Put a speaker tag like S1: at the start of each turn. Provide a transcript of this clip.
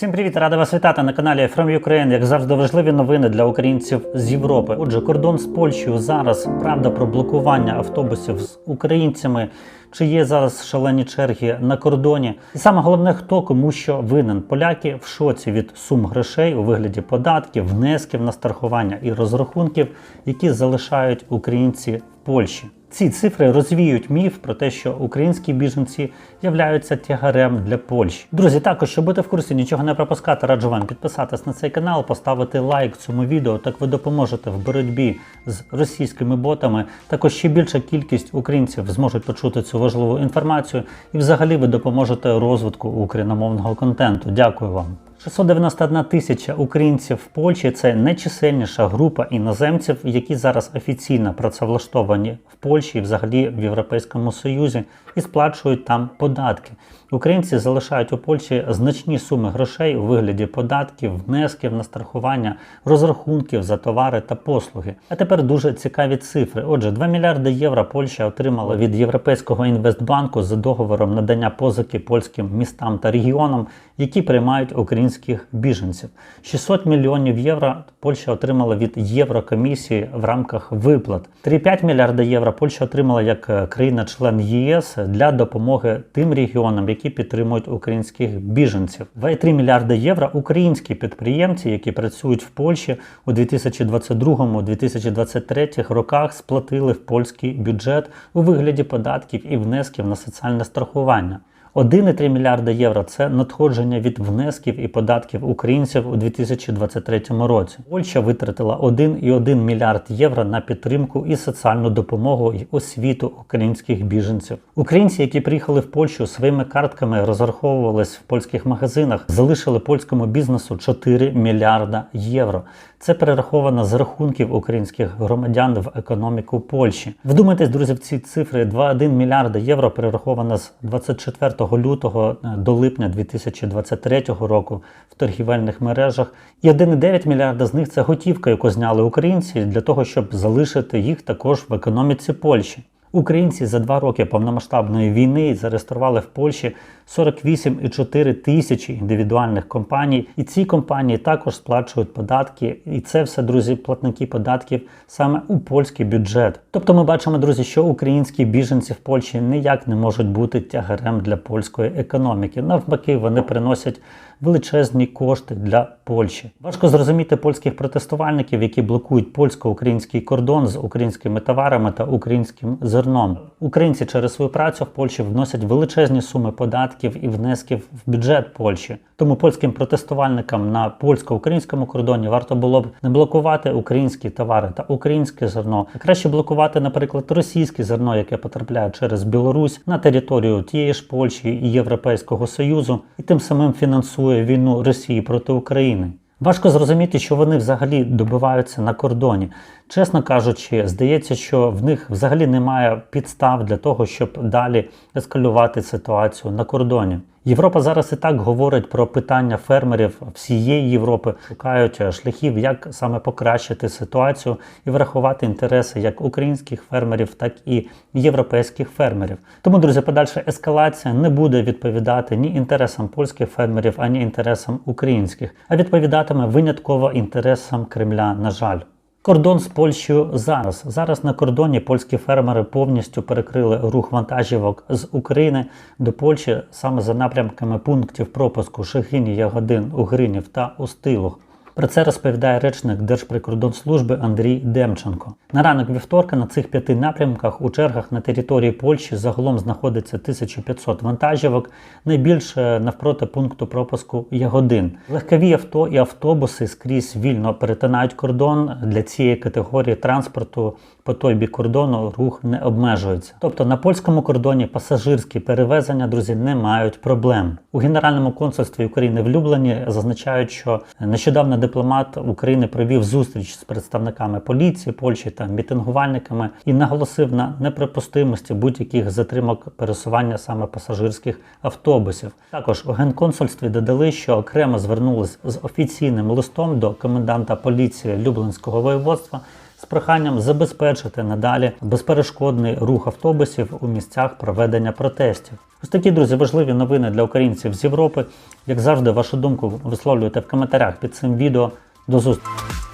S1: Всім привіт, рада вас вітати на каналі From Ukraine. Як завжди, важливі новини для українців з Європи. Отже, кордон з Польщею зараз правда про блокування автобусів з українцями. Чи є зараз шалені черги на кордоні? І саме головне, хто кому що винен. Поляки в шоці від сум грошей у вигляді податків, внесків на страхування і розрахунків, які залишають українці в Польщі. Ці цифри розвіють міф про те, що українські біженці являються тягарем для Польщі. Друзі, також щоб бути в курсі, нічого не пропускати, раджу вам підписатись на цей канал, поставити лайк цьому відео. Так ви допоможете в боротьбі з російськими ботами. Також ще більша кількість українців зможуть почути цю важливу інформацію, і взагалі ви допоможете розвитку україномовного контенту. Дякую вам. 691 тисяча українців в Польщі це найчисельніша група іноземців, які зараз офіційно працевлаштовані в Польщі і взагалі в Європейському Союзі і сплачують там податки. Українці залишають у Польщі значні суми грошей у вигляді податків, внесків на страхування, розрахунків за товари та послуги. А тепер дуже цікаві цифри. Отже, 2 мільярди євро Польща отримала від Європейського інвестбанку за договором надання позики польським містам та регіонам, які приймають українських біженців. 600 мільйонів євро Польща отримала від Єврокомісії в рамках виплат. 3,5 мільярда євро Польща отримала як е, країна-член ЄС для допомоги тим регіонам, які підтримують українських біженців. 2,3 мільярда євро українські підприємці, які працюють в Польщі у 2022-2023 роках, сплатили в польський бюджет у вигляді податків і внесків на соціальне страхування. 1,3 мільярда євро це надходження від внесків і податків українців у 2023 році. Польща витратила 1,1 мільярд євро на підтримку і соціальну допомогу і освіту українських біженців. Українці, які приїхали в Польщу своїми картками, розраховувались в польських магазинах, залишили польському бізнесу 4 мільярда євро. Це перераховано з рахунків українських громадян в економіку Польщі. Вдумайтесь, друзі, в ці цифри 2,1 мільярда євро перераховано з 24 лютого е, до липня 2023 року в торгівельних мережах. І 1,9 мільярда з них це готівка, яку зняли українці для того, щоб залишити їх також в економіці Польщі. Українці за два роки повномасштабної війни зареєстрували в Польщі 48,4 тисячі індивідуальних компаній, і ці компанії також сплачують податки. І це все, друзі, платники податків саме у польський бюджет. Тобто, ми бачимо, друзі, що українські біженці в Польщі ніяк не можуть бути тягарем для польської економіки. Навпаки, вони приносять величезні кошти для Польщі. Важко зрозуміти польських протестувальників, які блокують польсько-український кордон з українськими товарами та українським зерном. Українці через свою працю в Польщі вносять величезні суми податків і внесків в бюджет Польщі. Тому польським протестувальникам на польсько-українському кордоні варто було б не блокувати українські товари та українське зерно, а краще блокувати, наприклад, російське зерно, яке потрапляє через Білорусь на територію тієї ж Польщі і Європейського Союзу, і тим самим фінансує війну Росії проти України. Важко зрозуміти, що вони взагалі добиваються на кордоні. Чесно кажучи, здається, що в них взагалі немає підстав для того, щоб далі ескалювати ситуацію на кордоні. Європа зараз і так говорить про питання фермерів всієї Європи, шукають шляхів, як саме покращити ситуацію і врахувати інтереси як українських фермерів, так і європейських фермерів. Тому, друзі, подальша ескалація не буде відповідати ні інтересам польських фермерів, ані інтересам українських, а відповідатиме винятково інтересам Кремля. На жаль. Кордон з Польщею зараз. Зараз на кордоні польські фермери повністю перекрили рух вантажівок з України до Польщі саме за напрямками пунктів пропуску Шехині, Ягодин, Угринів та Устилух. Про це розповідає речник Держприкордонслужби Андрій Демченко. На ранок вівторка на цих п'яти напрямках у чергах на території Польщі загалом знаходиться 1500 вантажівок, найбільше навпроти пункту пропуску Ягодин. Легкові авто і автобуси скрізь вільно перетинають кордон. Для цієї категорії транспорту по той бік кордону рух не обмежується. Тобто на польському кордоні пасажирські перевезення, друзі, не мають проблем. У Генеральному консульстві України в Люблені зазначають, що нещодавно дипломат України провів зустріч з представниками поліції Польщі та мітингувальниками і наголосив на неприпустимості будь-яких затримок пересування саме пасажирських автобусів. Також у генконсульстві додали, що окремо звернулись з офіційним листом до коменданта поліції Люблинського воєводства з проханням забезпечити надалі безперешкодний рух автобусів у місцях проведення протестів. Ось такі друзі важливі новини для українців з Європи. Як завжди, вашу думку висловлюйте в коментарях під цим відео. До зустрічі!